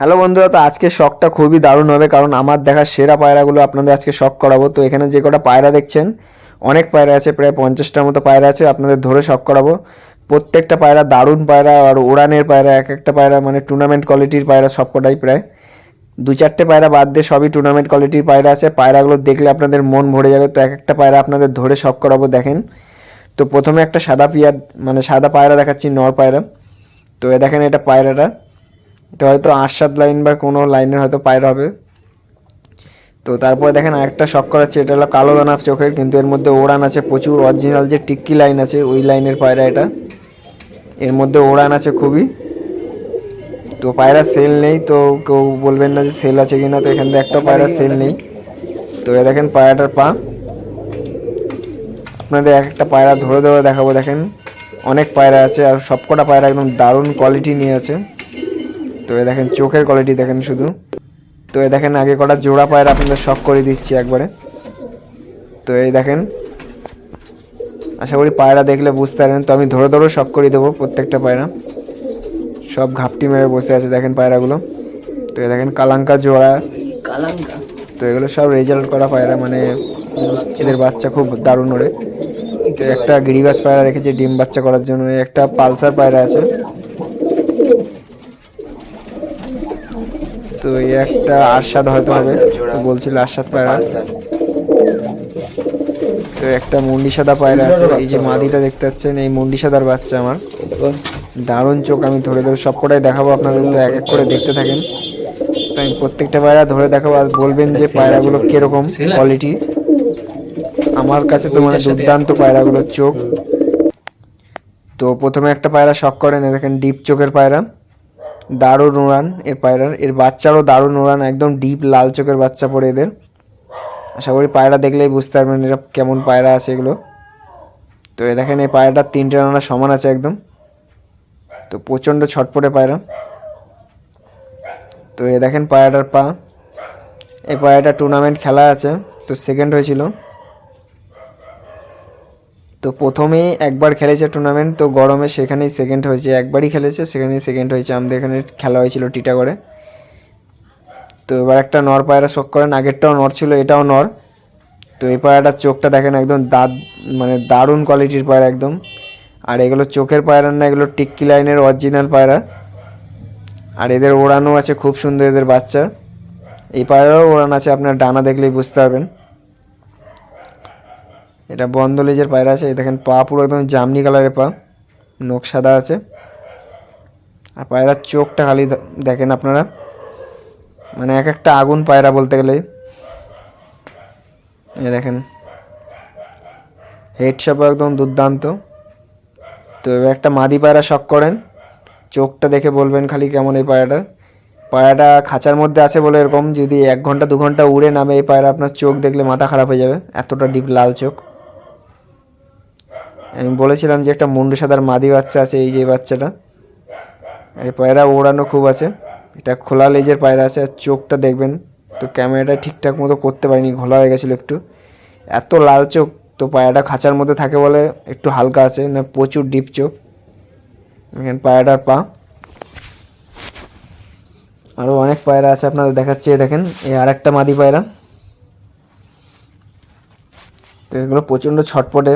Hello বন্ধুরা, তো আজকে শখটা খুবই দারুণ হবে, কারণ আমার দেখা সেরা পায়রাগুলো আপনাদের আজকে শখ করাবো। তো এখানে যে কটা পায়রা দেখছেন, অনেক পায়রা আছে, প্রায় পঞ্চাশটার মতো পায়রা আছে, আপনাদের ধরে শখ করাবো। প্রত্যেকটা পায়রা দারুণ পায়রা, আর উড়ানের পায়রা, এক একটা পায়রা মানে টুর্নামেন্ট কোয়ালিটির পায়রা সবকটাই প্রায়। দু চারটে পায়রা বাদ দিয়ে সবই টুর্নামেন্ট কোয়ালিটির পায়রা আছে, পায়রাগুলো দেখলে আপনাদের মন ভরে যাবে। তো এক একটা পায়রা আপনাদের ধরে শখ করাবো, দেখেন। তো প্রথমে একটা সাদা পিয়ার মানে সাদা পায়রা দেখাচ্ছি, নর পায়রা। তো দেখেন এটা পায়রাটা। এটা হয়তো আরশাদ লাইন বা কোনো লাইনের হয়তো পায়রা হবে। তো তারপরে দেখেন আরেকটা শখ করাচ্ছে, এটা হলো কালো দানা চোখের, কিন্তু এর মধ্যে ওড়ান আছে প্রচুর অরিজিনাল যে টিক্কি লাইন আছে, ওই লাইনের পায়রা এটা। এর মধ্যে ওড়ান আছে খুবই। তো পায়রা সেল নেই, তো কেউ বলবেন না যে সেল আছে কিনা, তো এখান থেকে একটা পায়রা সেল নেই। তো এ দেখেন পায়রাটার পা। আপনাদের এক একটা পায়রা ধরে ধরে দেখাবো, দেখেন। অনেক পায়রা আছে, আর সবকটা পায়রা একদম দারুণ কোয়ালিটি নিয়ে আছে। তো এ দেখেন চোখের কোয়ালিটি দেখেন শুধু। তো এ দেখেন আগে কটা জোড়া পায়রা আপনাদের শখ করে দিচ্ছি একবারে। তো এই দেখেন আশা করি পায়রা দেখলে বুঝতে পারেন তো আমি ধরে ধরে শখ করে দেবো প্রত্যেকটা পায়রা। সব ঘাপটি মেরে বসে আছে দেখেন পায়রাগুলো। তো এ দেখেন কালাঙ্কা জোড়া। কালাঙ্কা? তো এগুলো সব রেজাল্ট করা পায়রা মানে এদের বাচ্চা খুব দারুণ ওড়ে তো একটা গিরিবাজ পায়রা রেখেছি ডিম বাচ্চা করার জন্য। একটা পালসার পায়রা আছে। তো এই একটা আরশাদ হয়তো হবে। তো বলছিল আরশাদ পায়রা। তো একটা মুন্ডি সাদা পায়রা আছে। এই যে মাদিটা দেখতে পাচ্ছেন, এই মুন্ডি সাদার বাচ্চা আমার। দারুণ চোখ, আমি ধরে ধরে সবকটাই দেখাবো আপনাদের, তো এক এক করে দেখতে থাকেন। তো আমি প্রত্যেকটা পায়রা ধরে দেখাবো, আর বলবেন যে পায়রাগুলো কীরকম কোয়ালিটি আমার কাছে তো মানে দুর্দান্ত পায়রাগুলোর চোখ। তো প্রথমে একটা পায়রা শখ করেন দেখেন ডিপ চোখের পায়রা। দারুণ উড়ান, এর পায়রার এর বাচ্চারও দারুণ উড়ান, একদম ডিপ লাল চোখের বাচ্চা পড়ে এদের। আশা করি পায়রা দেখলেই বুঝতে পারবেন এরা কেমন পায়রা আছে এগুলো। তো এ দেখেন এই পায়রাটার তিনটে রান্না সমান আছে একদম। তো প্রচণ্ড ছটপটে পায়রা। তো এ দেখেন পায়রাটার পা। এই পায়রাটা টুর্নামেন্ট খেলা আছে, তো সেকেন্ড হয়েছিল। তো প্রথমেই একবার খেলেছে টুর্নামেন্ট তো গরমে সেখানেই সেকেন্ড হয়েছে, একবারই খেলেছে, সেখানেই সেকেন্ড হয়েছে। আমাদের এখানে খেলা হয়েছিল টিটাগড়ে। তো এবার একটা নর পায়রা শোক করেন, আগেরটাও নর ছিল, এটাও নর। তো এই পায়রাটার চোখটা দেখেন একদম দাঁত মানে দারুণ কোয়ালিটির পায়রা একদম। আর এগুলো চোখের পায়রা না, এগুলো টিক্কি লাইনের অরিজিনাল পায়রা। আর এদের ওড়ানো আছে, খুব সুন্দর এদের বাচ্চা। এই পায়রাও ওড়ান আছে, আপনার ডানা দেখলেই বুঝতে পারবেন। এটা বন্ধ লেজের পায়রা আছে দেখেন পা পুরো একদম জামনি কালারের পা, নখ সাদা আছে। আর পায়রার চোখটা খালি দেখেন আপনারা। মানে এক একটা আগুন পায়রা বলতে গেলে। এই দেখেন। হেড শেপও একদম দুর্দান্ত। তো এবার একটা মাদি পায়রা শখ করেন। চোখটা দেখে বলবেন খালি কেমন এই পায়রাটার পায়রাটা খাঁচার মধ্যে আছে বলে এরকম, যদি এক ঘণ্টা, দু ঘণ্টা উড়ে নামে এই পায়রা, আপনার চোখ দেখলে মাথা খারাপ হয়ে যাবে। এতটা ডিপ লাল চোখ। আমি বলেছিলাম যে একটা মুন্ডু সাদার মাদি বাচ্চা আছে, এই যে বাচ্চাটা। এই পায়রা ওড়ানো খুব আছে। এটা খোলা লেজের পায়রা আছে, আর চোখটা দেখবেন, তো ক্যামেরাটা ঠিকঠাক মতো করতে পারিনি, ঘোলা হয়ে গেছিল একটু। এত লাল চোখ, তো পায়রাটা খাঁচার মধ্যে থাকে বলে একটু হালকা আছে, না প্রচুর ডিপ চোখ। এখানে পায়রাটার পা। আরও অনেক পায়রা আছে আপনাদের দেখাচ্ছি দেখেন, এই আর একটা মাদি পায়রা। তো এগুলো প্রচণ্ড ছটপটে।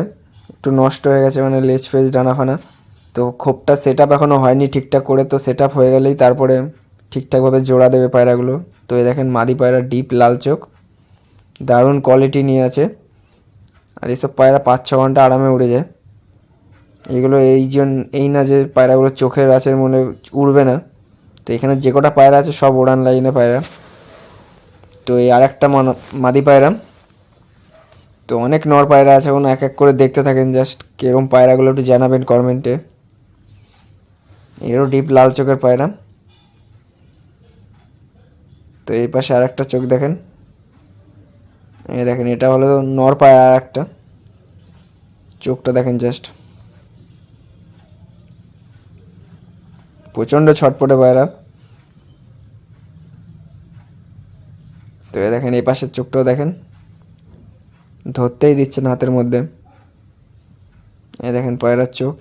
একটু নষ্ট হয়ে গেছে মানে লেজ ফেজ ডানা ফানা তো খোপটা সেট আপ এখনও হয়নি ঠিকঠাক করে, তো সেট আপ হয়ে গেলেই তারপরে ঠিকঠাকভাবে জোড়া দেবে পায়রাগুলো। তো এই দেখেন মাদি পায়রা ডিপ লাল চোখ। দারুণ কোয়ালিটি নিয়ে আছে। আর এইসব পায়রা পাঁচ ছ ঘণ্টা আরামে উড়ে যায়। এগুলো এই জন্য এই না যে পায়রাগুলো চোখের আছে মনে উড়বে না। তো এখানে যে কটা পায়রা আছে সব ওড়ান লাইনে পায়রা। তো এই আর একটা মাদি পায়রা। তো অনেক নর পায়রা আছে, এখন এক এক করে দেখতে থাকেন জাস্ট কীরকম পায়রাগুলো একটু জানাবেন কমেন্টে এরও ডিপ লাল চোখের পায়রা। তো এই পাশে আর একটা চোখ দেখেন। এই দেখেন, এটা হলো নর পায়রা আর একটা চোখটা দেখেন জাস্ট প্রচণ্ড ছটপটে পায়রা। তো দেখেন, এই পাশের চোখটাও দেখেন। ধরতেই দিচ্ছে না হাতের মধ্যে। এই দেখেন পায়রার চোখ।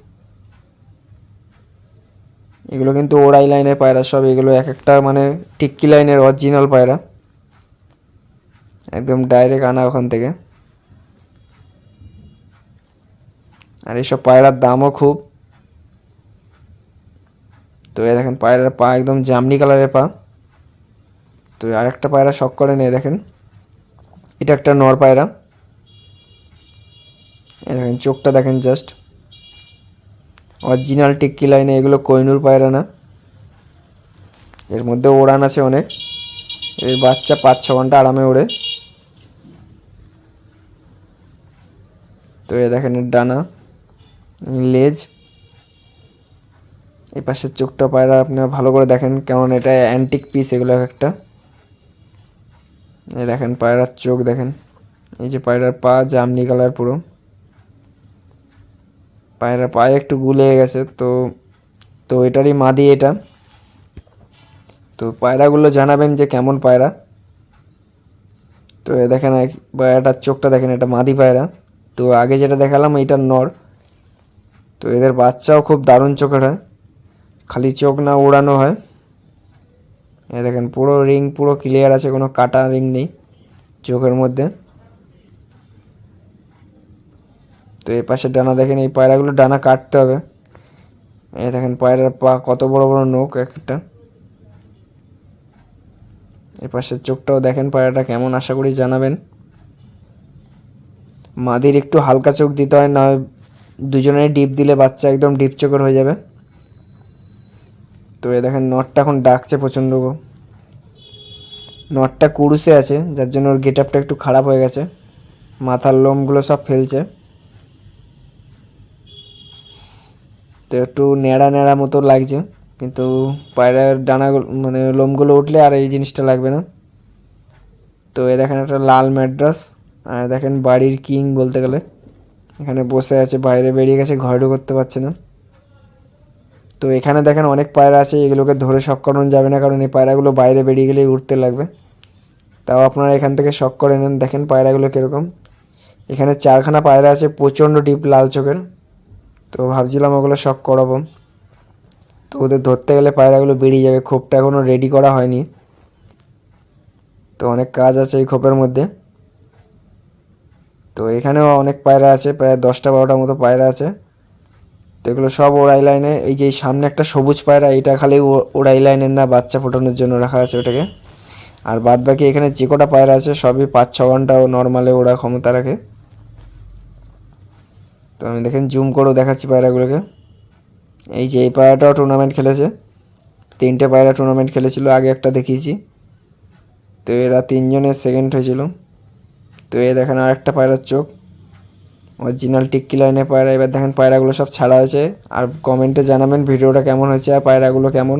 এগুলো কিন্তু ওড়াই লাইনের পায়রা, সব এগুলো এক একটা মানে টিক্কি লাইনের অরিজিনাল পায়রা। একদম ডাইরেক্ট আনা ওখান থেকে। আর এইসব পায়রার দামও খুব। তো এ দেখেন পায়রার পা একদম জামনি কালারের পা। তো আরেকটা পায়রা শখ করে নিয়ে দেখেন। এটা একটা নর পায়রা। দেখেন, চোখটা দেখেন জাস্ট অরিজিনাল টিক্কি লাইনে এগুলো কইনুর পায়রা না। এর মধ্যে ওড়ান আছে অনেক। এই বাচ্চা পাঁচ, ছ ঘণ্টা আরামে ওড়ে। তো এ দেখেন এর ডানা, লেজ। এই পাশের চোখটা পায়রা আপনারা ভালো করে দেখেন কেমন এটা অ্যান্টিক পিস এগুলো এক একটা। এই দেখেন পায়রার চোখ দেখেন। এই যে পায়রার পা, জামনি কালার পুরো। পায়রা পায়ে একটু গুলে গেছে, তো তো এটারই মাদি এটা। তো পায়রাগুলো জানাবেন যে কেমন পায়রা। তো এ দেখেন পায়রাটার চোখটা দেখেন, এটা মাদি পায়রা। তো আগে যেটা দেখালাম এইটার নর। তো এদের বাচ্চাও খুব দারুণ চোখের হয়। খালি চোখ না উড়ানো হয়। এ দেখেন পুরো রিং পুরো ক্লিয়ার আছে, কোনো কাটা রিং নেই চোখের মধ্যে। তো এই পাশে ডানা দেখেন, এই পায়রাগুলো ডানা কাটতে হবে। এই দেখেন, পায়রার পা কত বড় বড় নখ একটা। এই পাশের চোখটাও দেখেন, পায়রাটা কেমন, আশা করি জানাবেন। মাদির একটু হালকা চোখ দিতে হয়, না দুজনেরই ডিপ দিলে বাচ্চা একদম ডিপ চোখের হয়ে যাবে। তো এ দেখেন, নটটা এখন ডাকছে প্রচণ্ড নটটা কুরুসে আছে, যার জন্য ওর গেট আপটা একটু খারাপ হয়ে গেছে। মাথার লোমগুলো সব ফেলছে। তো একটু ন্যাড়া ন্যাড়া মতো লাগছে। কিন্তু পায়রার ডানাগুলো মানে লোমগুলো উঠলে আর এই জিনিসটা লাগবে না। তো এ দেখেন একটা লাল ম্যাড্রাস, আর দেখেন বাড়ির কিং বলতে গেলে। এখানে বসে আছে, বাইরে বেরিয়ে গেছে, ঘরে করতে পারছে না। তো এখানে দেখেন অনেক পায়রা আছে, এগুলোকে ধরে শখ করানো যাবে না, কারণ এই পায়রাগুলো বাইরে বেরিয়ে গেলেই উঠতে লাগবে। তাও আপনারা এখান থেকে শখ করে নেন, দেখেন পায়রাগুলো কীরকম। এখানে চারখানা পায়রা আছে, প্রচণ্ড ডিপ, লাল চোখের। তো ভাবছিলাম ওগুলো শখ করাবো। তো ওদের ধরতে গেলে পায়রাগুলো বেরিয়ে যাবে, খোপটা এখনও রেডি করা হয়নি। তো অনেক কাজ আছে এই খোপের মধ্যে। তো এখানেও অনেক পায়রা আছে, প্রায় দশটা বারোটার মতো পায়রা আছে। তো এগুলো সব ওড়াই লাইনে, এই যে সামনে একটা সবুজ পায়রা, এটা খালি ওড়াই লাইনের না, বাচ্চা ফোটানোর জন্য রাখা আছে ওটাকে। আর বাদ বাকি এখানে যে কটা পায়রা আছে, সবই পাঁচ ছ ঘণ্টা ও নর্মালে ওড়া ক্ষমতা রাখে। তো আমি দেখেন জুম করেও দেখাচ্ছি পায়রাগুলোকে। এই যে এই পায়রাটাও টুর্নামেন্ট খেলেছে। তিনটে পায়রা টুর্নামেন্ট খেলেছিল, আগে একটা দেখিয়েছি। তো এরা তিনজনের সেকেন্ড হয়েছিল। তো এ দেখেন আর একটা পায়রার চোখ। অরিজিনাল টিক্কি লাইনে পায়রা। এবার দেখেন পায়রাগুলো সব ছাড়া হয়েছে। আর কমেন্টে জানাবেন ভিডিওটা কেমন হয়েছে আর পায়রাগুলো কেমন।